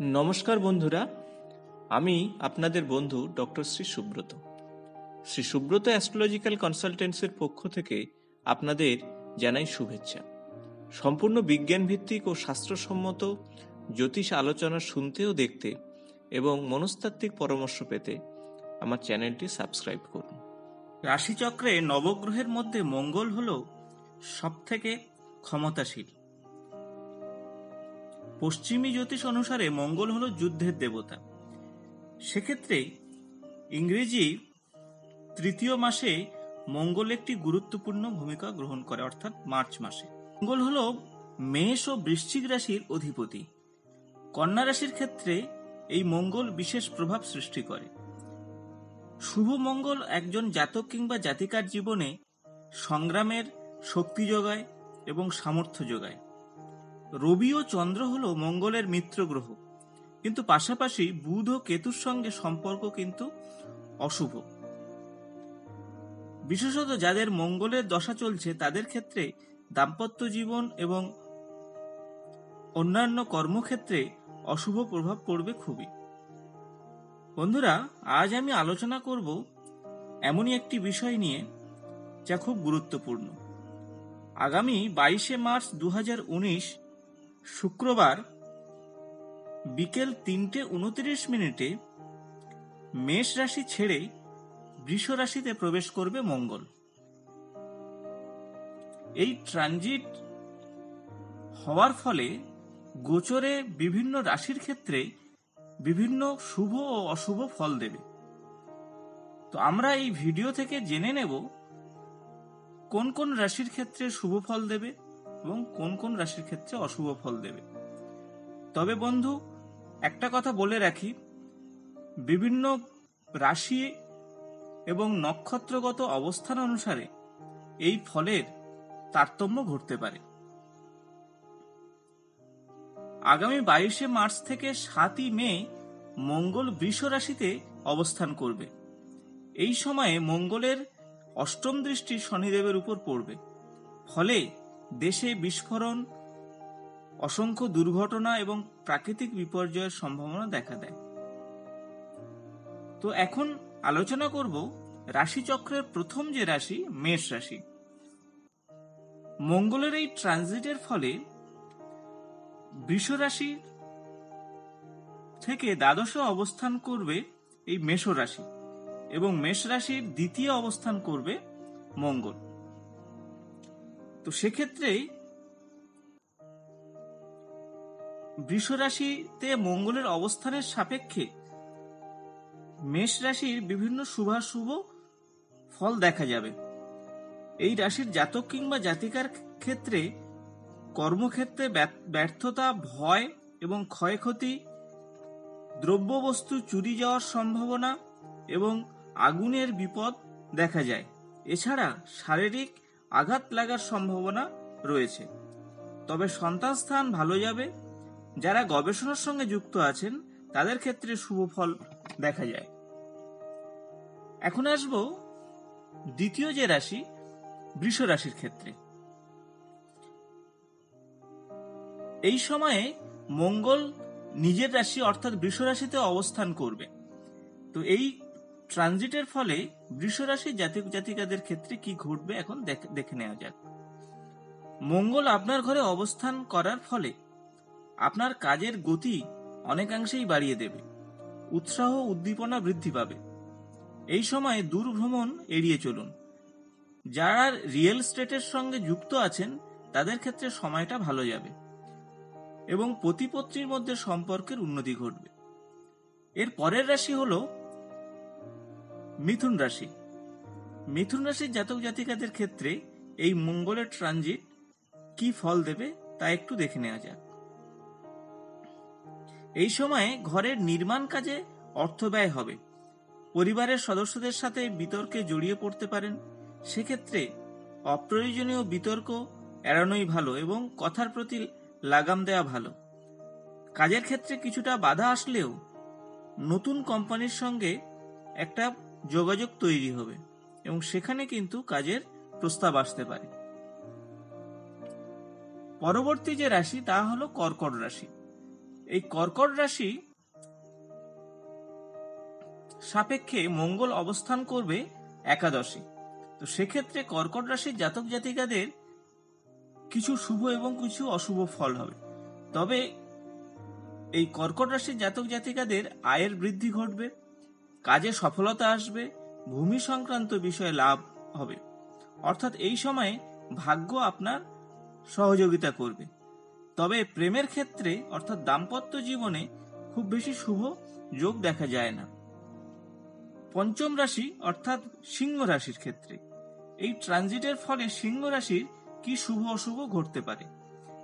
নমস্কার বন্ধুরা, আমি আপনাদের বন্ধু ডক্টর শ্রী সুব্রত। শ্রী সুব্রত অ্যাস্ট্রোলজিক্যাল কনসালটেন্সির পক্ষ থেকে আপনাদের জানাই শুভেচ্ছা। সম্পূর্ণ বিজ্ঞান ভিত্তিক ও শাস্ত্রসম্মত জ্যোতিষ আলোচনা শুনতে ও দেখতে এবং মনস্তাত্ত্বিক পরামর্শ পেতে আমার চ্যানেলটি সাবস্ক্রাইব করুন। রাশিচক্রে নবগ্রহের মধ্যে মঙ্গল হল সবথেকে ক্ষমতাশীল। পশ্চিমী জ্যোতিষ অনুসারে মঙ্গল হলো যুদ্ধের দেবতা। সেক্ষেত্রে ইংরেজি তৃতীয় মাসে মঙ্গল একটি গুরুত্বপূর্ণ ভূমিকা গ্রহণ করে, অর্থাৎ মার্চ মাসে। মঙ্গল হলো মেষ ও বৃশ্চিক রাশির অধিপতি। কন্যা রাশির ক্ষেত্রে এই মঙ্গল বিশেষ প্রভাব সৃষ্টি করে। শুভ মঙ্গল একজন জাতক কিংবা জাতিকার জীবনে সংগ্রামের শক্তি যোগায় এবং সামর্থ্য যোগায়। রবি ও চন্দ্র হল মঙ্গলের মিত্র গ্রহ। কিন্তু পাশাপাশি বুধ ও কেতুর সঙ্গে সম্পর্ক কিন্তু অশুভ। বিশেষত যাদের মঙ্গলের দশা চলছে, তাদের ক্ষেত্রে দাম্পত্য জীবন এবং অন্যান্য কর্মক্ষেত্রে অশুভ প্রভাব পড়বে খুবই। বন্ধুরা, আজ আমি আলোচনা করব এমনই একটি বিষয় নিয়ে যা খুব গুরুত্বপূর্ণ। আগামী বাইশে মার্চ দু হাজার উনিশ শুক্রবার বিকেল তিনটে উনত্রিশ মিনিটে মেষ রাশি ছেড়ে বৃষ রাশিতে প্রবেশ করবে মঙ্গল। এই ট্রানজিট হওয়ার ফলে গোচরে বিভিন্ন রাশির ক্ষেত্রে বিভিন্ন শুভ ও অশুভ ফল দেবে। তো আমরা এই ভিডিও থেকে জেনে নেব কোন কোন রাশির ক্ষেত্রে শুভ ফল দেবে। এবং কোন কোন রাশির ক্ষেত্রে অশুভ ফল দেবে। তবে বন্ধু, একটা কথা বলে রাখি, বিভিন্ন রাশি এবং নক্ষত্রগত অবস্থান অনুসারে এই ফলের তারতম্য ঘটতে পারে। আগামী বাইশে মার্চ থেকে সাতই মে মঙ্গল বৃষ রাশিতে অবস্থান করবে। এই সময়ে মঙ্গলের অষ্টম দৃষ্টি শনিদেবের উপর পড়বে। ফলে দেশে বিস্ফোরণ, অসংখ্য দুর্ঘটনা এবং প্রাকৃতিক বিপর্যয়ের সম্ভাবনা দেখা দেয়। তো এখন আলোচনা করব রাশিচক্রের প্রথম যে রাশি, মেষ রাশি। মঙ্গলের এই ট্রানজিটের ফলে বৃষ রাশি থেকে দ্বাদশে অবস্থান করবে এই মেষ রাশি এবং মেষ রাশির দ্বিতীয় অবস্থান করবে মঙ্গল। তো সেক্ষেত্রেই বৃষ রাশিতে মঙ্গলের অবস্থানের সাপেক্ষে মেষ রাশির বিভিন্ন শুভাশুভ ফল দেখা যাবে। এই রাশির জাতক কিংবা জাতিকার ক্ষেত্রে কর্মক্ষেত্রে ব্যর্থতা, ভয় এবং ক্ষয়ক্ষতি, দ্রব্যবস্তু চুরি যাওয়ার সম্ভাবনা এবং আগুনের বিপদ দেখা যায়। এছাড়া শারীরিক আঘাত লাগার সম্ভাবনা রয়েছে। তবে সন্তান স্থান ভালো যাবে। যারা গবেষণার সঙ্গে যুক্ত আছেন, তাদের ক্ষেত্রে শুভ ফল দেখা যায়। এখন আসব দ্বিতীয় যে রাশি, বৃষ রাশির ক্ষেত্রে। এই সময়ে মঙ্গল নিজের রাশি অর্থাৎ বৃষ রাশিতে অবস্থান করবে। তো এই ট্রানজিটের ফলে বৃষ রাশির জাতিক জাতিকাদের ক্ষেত্রে কি ঘটবে এখন দেখে নেওয়া যাক। মঙ্গল আপনার ঘরে অবস্থান করার ফলে আপনার কাজের গতি অনেকাংশেই বাড়িয়ে দেবে। উৎসাহ উদ্দীপনা বৃদ্ধি পাবে। এই সময় দূর ভ্রমণ এড়িয়ে চলুন। যারা রিয়েল স্টেটের সঙ্গে যুক্ত আছেন, তাদের ক্ষেত্রে সময়টা ভালো যাবে এবং প্রতিপত্রীর মধ্যে সম্পর্কের উন্নতি ঘটবে। এর পরের রাশি হল মিথুন রাশি। মিথুন রাশির জাতক জাতিকাদের ক্ষেত্রে এই মঙ্গলের ট্রানজিট কি ফল দেবে তা একটু দেখে নেওয়া যাক। এই সময়ে ঘরের নির্মাণ কাজে অর্থ ব্যয় হবে। পরিবারের সদস্যদের সাথে বিতর্কে জড়িয়ে পড়তে পারেন। সেক্ষেত্রে অপ্রয়োজনীয় বিতর্ক এড়ানোই ভালো এবং কথার প্রতি লাগাম দেওয়া ভালো। কাজের ক্ষেত্রে কিছুটা বাধা আসলেও নতুন কোম্পানির সঙ্গে একটা যোগাযোগ তৈরি হবে এবং সেখানে কিন্তু কাজের প্রস্তাব আসতে পারে। পরবর্তী যে রাশি, তা হলো কর্কট রাশি। এই কর্কট রাশি সাপেক্ষে মঙ্গল অবস্থান করবে একাদশে। তো সেক্ষেত্রে কর্কট রাশির জাতক জাতিকাদের কিছু শুভ এবং কিছু অশুভ ফল হবে। তবে এই কর্কট রাশির জাতক জাতিকাদের আয়ের বৃদ্ধি ঘটবে। কাজে সফলতা আসবে, ভূমি সংক্রান্ত বিষয়ে লাভ হবে। অর্থাৎ এই সময়ে ভাগ্য আপনার সহযোগিতা করবে। তবে প্রেমের ক্ষেত্রে, অর্থাৎ দাম্পত্য জীবনে, খুব বেশি শুভ যোগ দেখা যায় না। পঞ্চম রাশি, অর্থাৎ সিংহ রাশির ক্ষেত্রে। এই ট্রানজিটের ফলে সিংহ রাশির কি শুভ অশুভ ঘটতে পারে?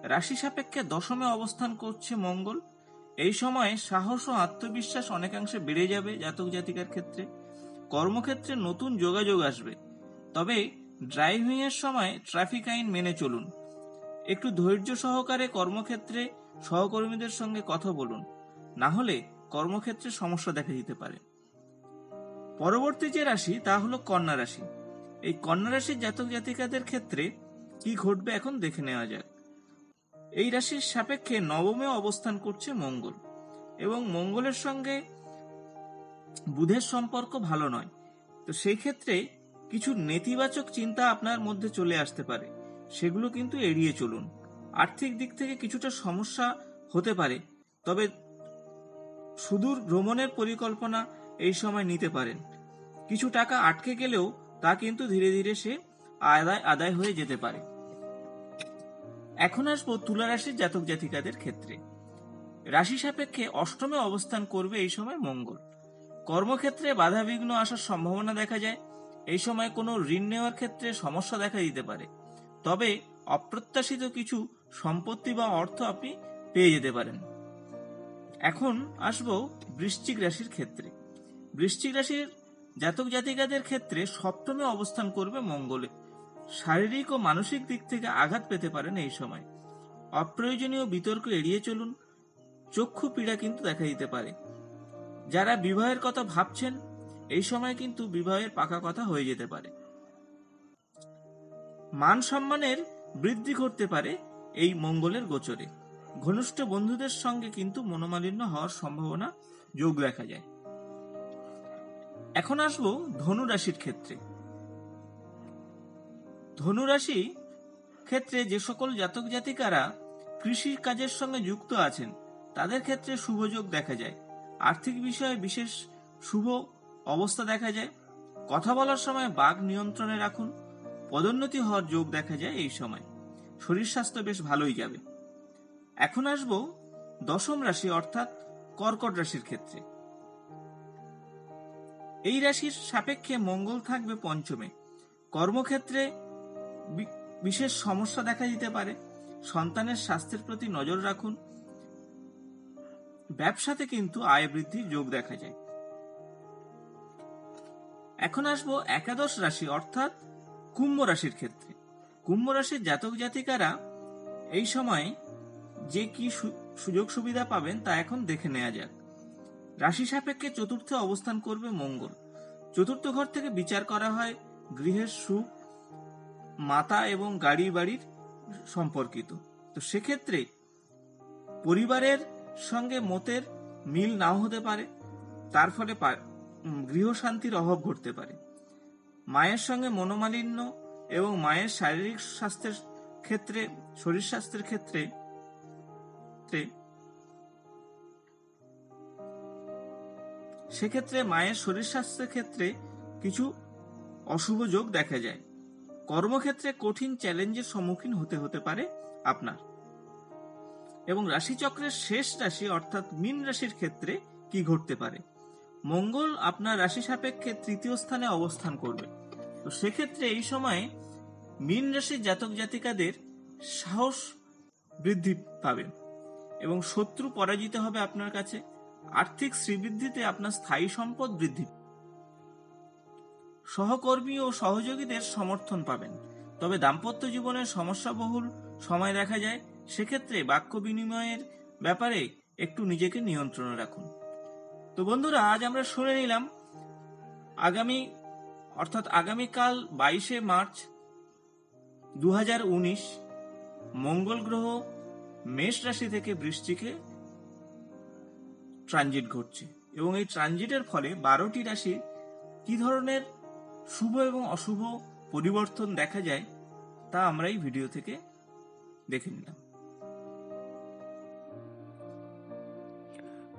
রাশি সাপেক্ষে দশমে অবস্থান করছে মঙ্গল এই সময়ে সাহস ও আত্মবিশ্বাস অনেকাংশে বেড়ে যাবে জাতক জাতিকার ক্ষেত্রে। কর্মক্ষেত্রে নতুন যোগাযোগ আসবে। তবে ড্রাইভিং এর সময় ট্রাফিক আইন মেনে চলুন। একটু ধৈর্য সহকারে কর্মক্ষেত্রে সহকর্মীদের সঙ্গে কথা বলুন। না হলে কর্মক্ষেত্রে সমস্যা দেখা দিতে পারে। পরবর্তী যে রাশি তা হলো কন্যা রাশি। এই কন্যা রাশির জাতক জাতিকাদের ক্ষেত্রে কি ঘটবে এখন দেখে নেওয়া যাক। এই রাশির সাপেক্ষে নবমে অবস্থান করছে মঙ্গল। এবং মঙ্গলের সঙ্গে বুধের সম্পর্ক ভালো নয়। তো সেই ক্ষেত্রে কিছু নেতিবাচক চিন্তা আপনার মধ্যে চলে আসতে পারে। সেগুলো কিন্তু এড়িয়ে চলুন। আর্থিক দিক থেকে কিছুটা সমস্যা হতে পারে। তবে সুদূর ভ্রমণের পরিকল্পনা এই সময় নিতে পারেন। কিছু টাকা আটকে গেলেও তা কিন্তু ধীরে ধীরে সে আদায় আদায় হয়ে যেতে পারে। এখন আসব তুলা রাশির জাতক জাতিকাদের ক্ষেত্রে। রাশি সাপেক্ষে অষ্টমে অবস্থান করবে এই সময় মঙ্গল। কর্মক্ষেত্রে বাধা বিঘ্ন আসার সম্ভাবনা দেখা যায়। এই সময় কোনো ঋণ নেওয়ার ক্ষেত্রে সমস্যা দেখা দিতে পারে। তবে অপ্রত্যাশিত কিছু সম্পত্তি বা অর্থ আপনি পেয়ে যেতে পারেন। এখন আসব বৃশ্চিক রাশির ক্ষেত্রে। বৃশ্চিক রাশির জাতক জাতিকাদের ক্ষেত্রে সপ্তমে অবস্থান করবে মঙ্গলে। শারীরিক ও মানসিক দিক থেকে আঘাত পেতে পারেন এই সময়। অপ্রয়োজনীয় বিতর্ক এড়িয়ে চলুন, চক্ষু পীড়া কিন্তু দেখা দিতে পারে। যারা বিবাহের কথা ভাবছেন, এই সময় কিন্তু বিবাহের পাকা কথা হয়ে যেতে পারে। মান সম্মানের বৃদ্ধি করতে পারে এই মঙ্গলের গোচরে। ঘনিষ্ঠ বন্ধুদের সঙ্গে কিন্তু মনোমালিন্য হওয়ার সম্ভাবনা যোগ দেখা যায়। এখন আসব ধনু রাশির ক্ষেত্রে। ধনুরাশি ক্ষেত্রে যে সকল জাতক জাতিকারা কৃষি কাজের সঙ্গে যুক্ত আছেন, তাদের ক্ষেত্রে শুভযোগ দেখা যায়। আর্থিক বিষয়ে বিশেষ শুভ অবস্থা দেখা যায়। কথা বলার সময় বাঘ নিয়ন্ত্রণে রাখুন। পদোন্নতি হওয়ার যোগ দেখা যায় এই সময়। শরীর স্বাস্থ্য বেশ ভালোই যাবে। এখন আসব দশম রাশি অর্থাৎ কর্কট রাশির ক্ষেত্রে। এই রাশির সাপেক্ষে মঙ্গল থাকবে পঞ্চমে। কর্মক্ষেত্রে বিশেষ সমস্যা দেখা দিতে পারে। সন্তানের স্বাস্থ্যের প্রতি নজর রাখুন। ব্যবসাতে কিন্তু আয় বৃদ্ধির যোগ দেখা যায়। এখন আসব একাদশ রাশি, অর্থাৎ কুম্ভ রাশির ক্ষেত্রে। কুম্ভ রাশির জাতক জাতিকারা এই সময় যে কি সুযোগ সুবিধা পাবেন তা এখন দেখে নেওয়া যাক। রাশি সাপেক্ষে চতুর্থে অবস্থান করবে মঙ্গল। চতুর্থ ঘর থেকে বিচার করা হয়, গৃহের সুখ মাতা এবং গাড়ি বাড়ির সম্পর্কিত। তো সেক্ষেত্রে পরিবারের সঙ্গে মতের মিল নাও হতে পারে, তার ফলে গৃহশান্তির অভাব ঘটতে পারে। মায়ের সঙ্গে মনোমালিন্য এবং মায়ের শারীরিক স্বাস্থ্যের ক্ষেত্রে, শরীর স্বাস্থ্যের ক্ষেত্রে সেক্ষেত্রে মায়ের শরীর স্বাস্থ্যের ক্ষেত্রে কিছু অশুভ যোগ দেখা যায়। কর্মক্ষেত্রে কঠিন চ্যালেঞ্জের সম্মুখীন হতে হতে পারে আপনার। এবং রাশিচক্রের শেষ রাশি অর্থাৎ মীন রাশির ক্ষেত্রে কি ঘটতে পারে? মঙ্গল আপনার রাশি সাপেক্ষে তৃতীয় স্থানে অবস্থান করবে। তো সেক্ষেত্রে এই সময়ে মীন রাশির জাতক জাতিকাদের সাহস বৃদ্ধি পাবে এবং শত্রু পরাজিত হবে আপনার কাছে। আর্থিক শ্রীবৃদ্ধিতে আপনার স্থায়ী সম্পদ বৃদ্ধি সহকর্মী ও সহযোগীদের সমর্থন পাবেন। তবে দাম্পত্য জীবনের সমস্যাবহুল সময় দেখা যায়, সেক্ষেত্রে বাক্য বিনিময়ের ব্যাপারে একটু নিজেকে নিয়ন্ত্রণে রাখুন। তো বন্ধুরা, আজ আমরা শুনে নিলাম, আগামী, অর্থাৎ আগামীকাল বাইশে মার্চ দু হাজার উনিশ, মঙ্গল গ্রহ মেষ রাশি থেকে বৃষ্টিকে ট্রানজিট ঘটছে। এবং এই ট্রানজিটের ফলে বারোটি রাশির কি ধরনের শুভ এবং অশুভ পরিবর্তন দেখা যায়, তা আমরা এই ভিডিও থেকে দেখে নিলাম।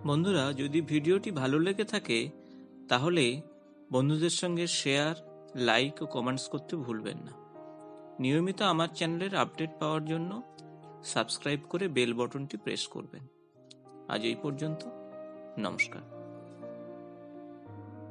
বন্ধুরা, যদি ভিডিওটি ভালো লেগে থাকে, তাহলে বন্ধুদের সঙ্গে শেয়ার, লাইক ও কমেন্টস করতে ভুলবেন না। নিয়মিত আমার চ্যানেলের আপডেট পাওয়ার জন্য সাবস্ক্রাইব করে বেল বটনটি প্রেস করবেন। আজ এই পর্যন্ত, নমস্কার।